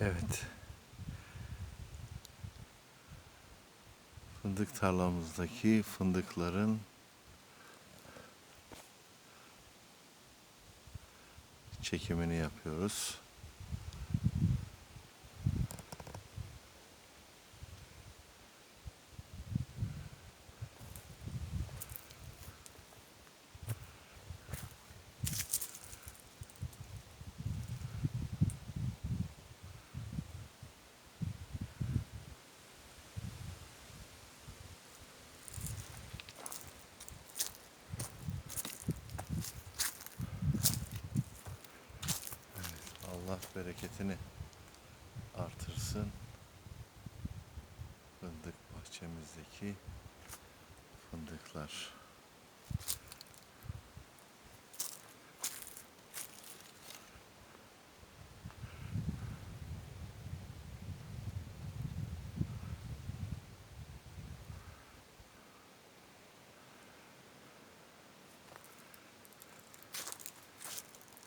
Evet. Fındık tarlamızdaki fındıkların çekimini yapıyoruz. Allah bereketini artırsın. Fındık bahçemizdeki fındıklar.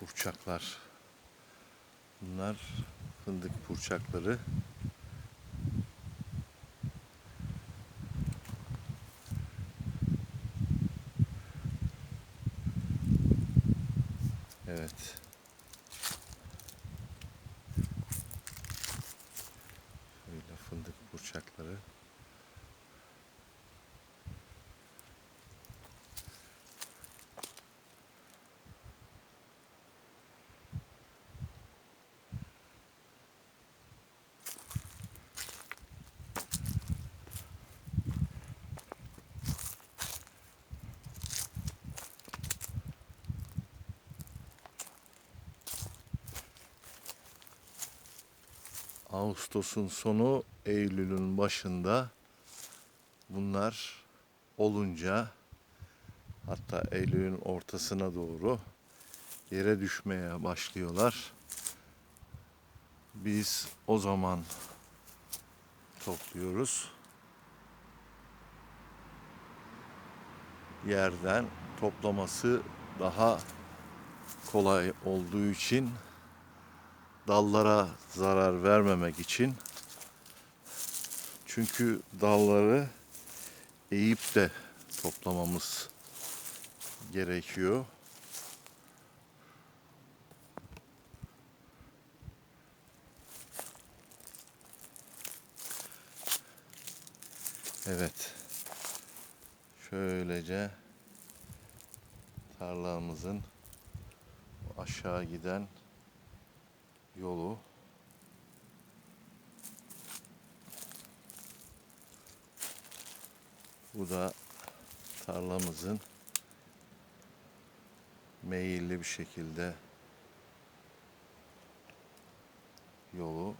Burçaklar. Bunlar fındık burçakları. Evet. Şöyle fındık burçakları. Ağustos'un sonu, Eylül'ün başında bunlar olunca hatta Eylül'ün ortasına doğru yere düşmeye başlıyorlar. Biz o zaman topluyoruz. Yerden toplaması daha kolay olduğu için dallara zarar vermemek için çünkü dalları eğip de toplamamız gerekiyor. Evet. Şöylece tarlamızın aşağı giden yolu. Bu da tarlamızın meyilli bir şekilde yolu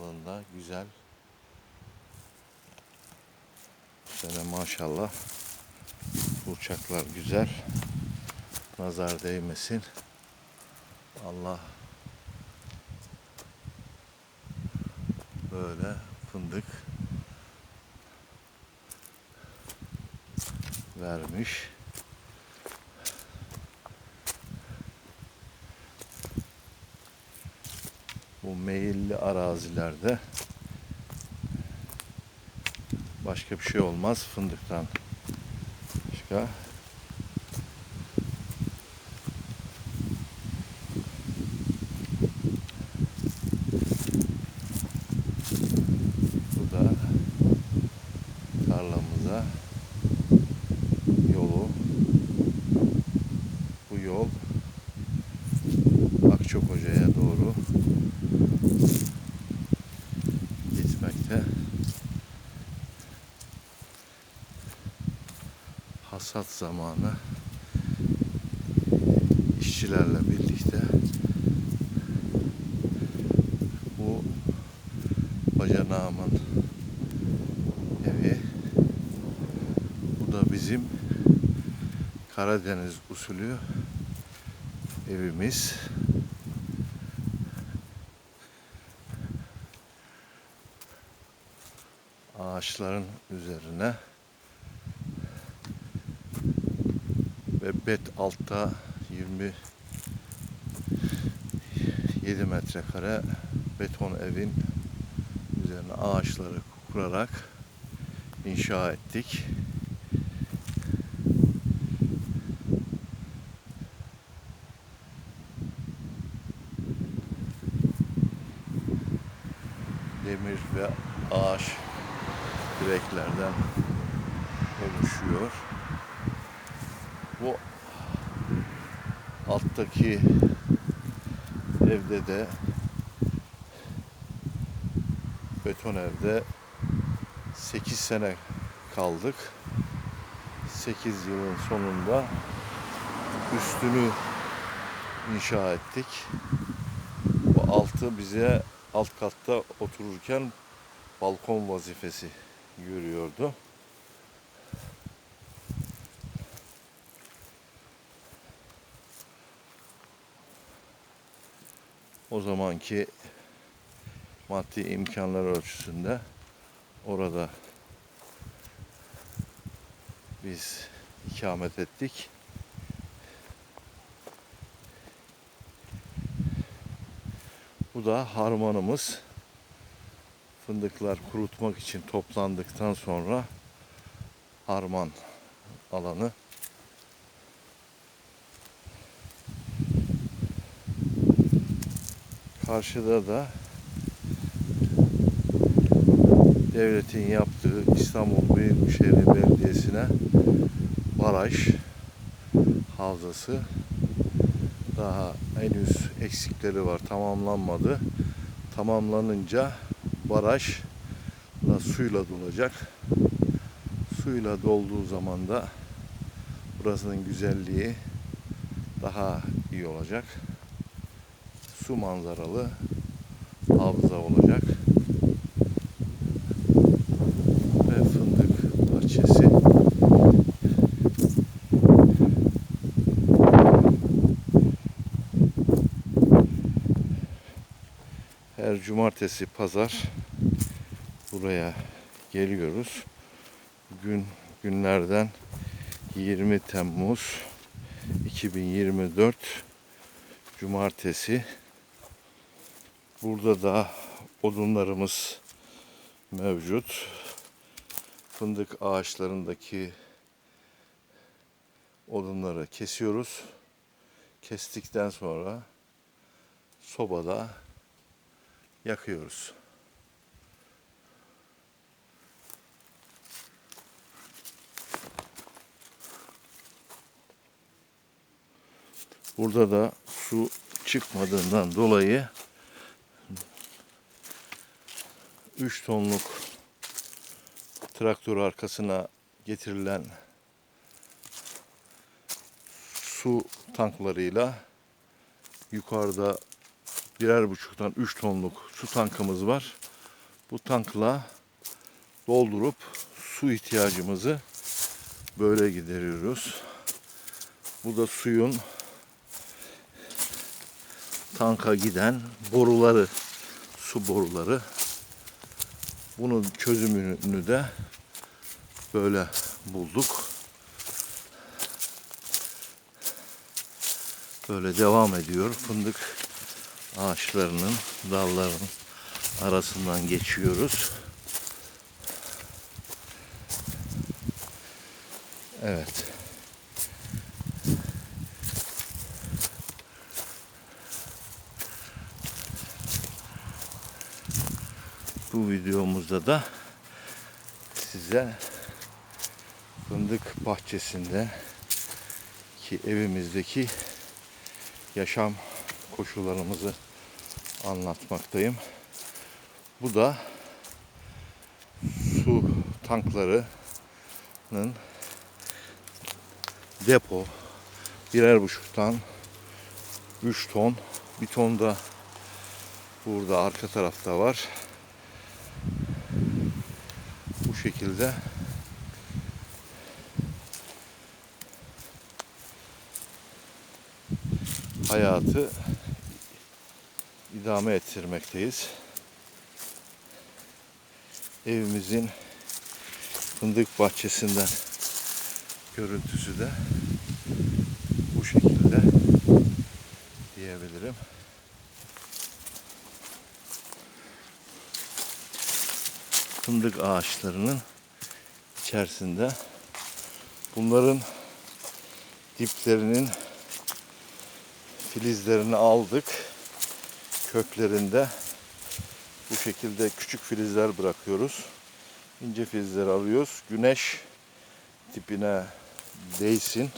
dalında güzel. Bu maşallah burçaklar güzel. Nazar değmesin. Allah böyle fındık vermiş. Bu meyilli arazilerde başka bir şey olmaz fındıktan. Başka bu da tarlamıza yolu bu yol Akçakoca'ya doğru gitmekte. Hasat zamanı işçilerle birlikte bu bacanağımın evi bu da bizim Karadeniz usulü evimiz. ağaçların üzerine ve bet altta 27 metrekare beton evin üzerine ağaçları kurarak inşa ettik. Demir ve ağaç direklerden oluşuyor. Bu alttaki evde de beton evde 8 sene kaldık. 8 yılın sonunda üstünü inşa ettik. Bu altı bize alt katta otururken balkon vazifesi görüyordu. O zamanki maddi imkanlar ölçüsünde orada biz ikamet ettik. Bu da harmanımız. Fındıklar kurutmak için toplandıktan sonra harman alanı. Karşıda da devletin yaptığı İstanbul Büyükşehir Belediyesi'ne baraj havzası daha henüz eksikleri var tamamlanmadı. Tamamlanınca baraj da suyla dolacak. Suyla dolduğu zaman da burasının güzelliği daha iyi olacak. Su manzaralı havza olacak. Ve fındık bahçesi. Her cumartesi, pazar buraya geliyoruz. Bugün günlerden 20 Temmuz 2024 Cumartesi. Burada da odunlarımız mevcut. Fındık ağaçlarındaki odunları kesiyoruz. Kestikten sonra sobada yakıyoruz. Burada da su çıkmadığından dolayı 3 tonluk traktör arkasına getirilen su tanklarıyla yukarıda birer buçuktan 3 tonluk su tankımız var. Bu tankla doldurup su ihtiyacımızı böyle gideriyoruz. Bu da suyun tanka giden boruları, su boruları. Bunun çözümünü de böyle bulduk. Böyle devam ediyor. Fındık ağaçlarının, dallarının arasından geçiyoruz. Evet. Bu videomuzda da size fındık bahçesinde ki evimizdeki yaşam koşullarımızı anlatmaktayım. Bu da su tanklarının depo birer buçuktan 3 ton bir ton da burada arka tarafta var. Bu şekilde hayatı idame ettirmekteyiz. Evimizin fındık bahçesinden görüntüsü de bu şekilde diyebilirim. Fındık ağaçlarının içerisinde bunların diplerinin filizlerini aldık. Köklerinde bu şekilde küçük filizler bırakıyoruz. İnce filizleri alıyoruz. Güneş dipine değsin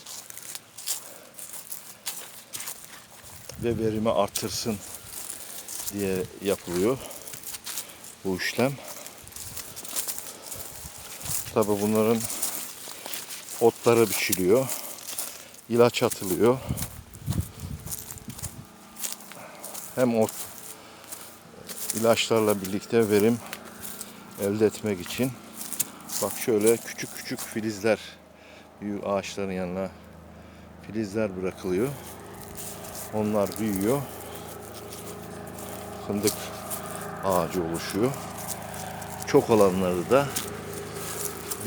ve verimi artırsın diye yapılıyor bu işlem. Tabi bunların otları biçiliyor. ilaç atılıyor. Hem ot ilaçlarla birlikte verim elde etmek için bak şöyle küçük küçük filizler büyük ağaçların yanına filizler bırakılıyor. Onlar büyüyor. Fındık ağacı oluşuyor. Çok olanları da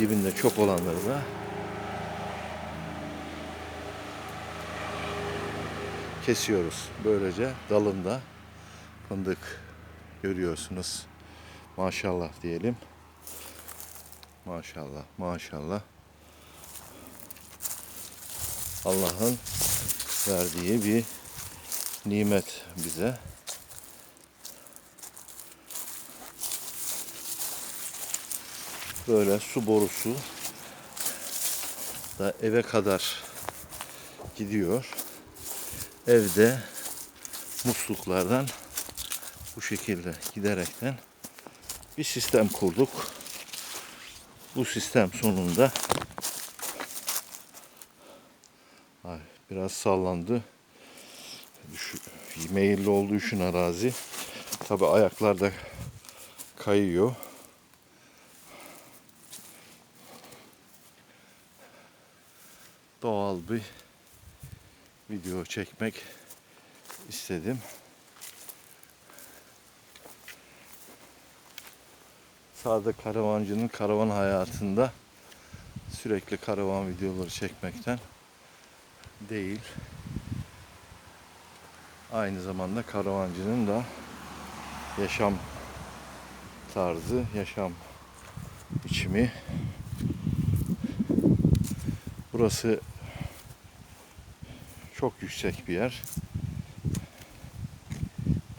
dibinde çok olanları da kesiyoruz. Böylece dalında fındık görüyorsunuz. Maşallah diyelim. Maşallah, maşallah. Allah'ın verdiği bir nimet bize. Böyle su borusu da eve kadar gidiyor. Evde musluklardan bu şekilde giderekten bir sistem kurduk. Bu sistem sonunda Ay, biraz sallandı. Düş, meyilli olduğu için arazi. Tabi ayaklarda kayıyor. Doğal bir video çekmek istedim. Sade karavancının karavan hayatında sürekli karavan videoları çekmekten değil. Aynı zamanda karavancının da yaşam tarzı, yaşam biçimi. Burası çok yüksek bir yer.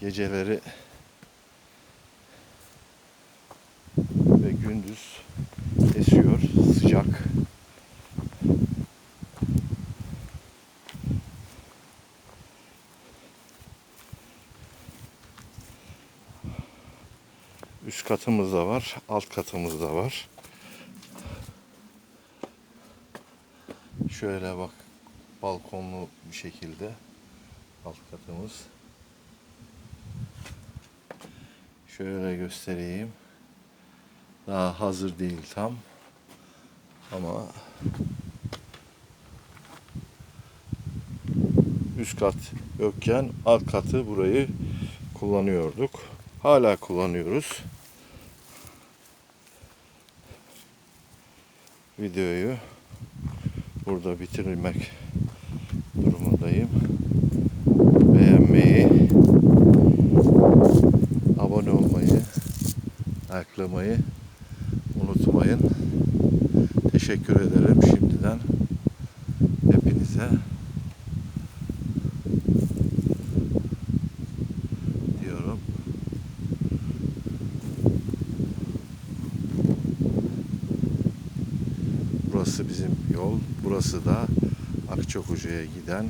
Geceleri ve gündüz esiyor, sıcak. Üst katımız da var, alt katımız da var. Şöyle bak, balkonlu bir şekilde alt katımız. Şöyle göstereyim. Daha hazır değil tam. Ama üst kat yokken alt katı burayı kullanıyorduk. Hala kullanıyoruz. Videoyu burada bitirmek unutmayın. Teşekkür ederim şimdiden hepinize. Diyorum. Burası bizim yol. Burası da Akçakoca'ya giden.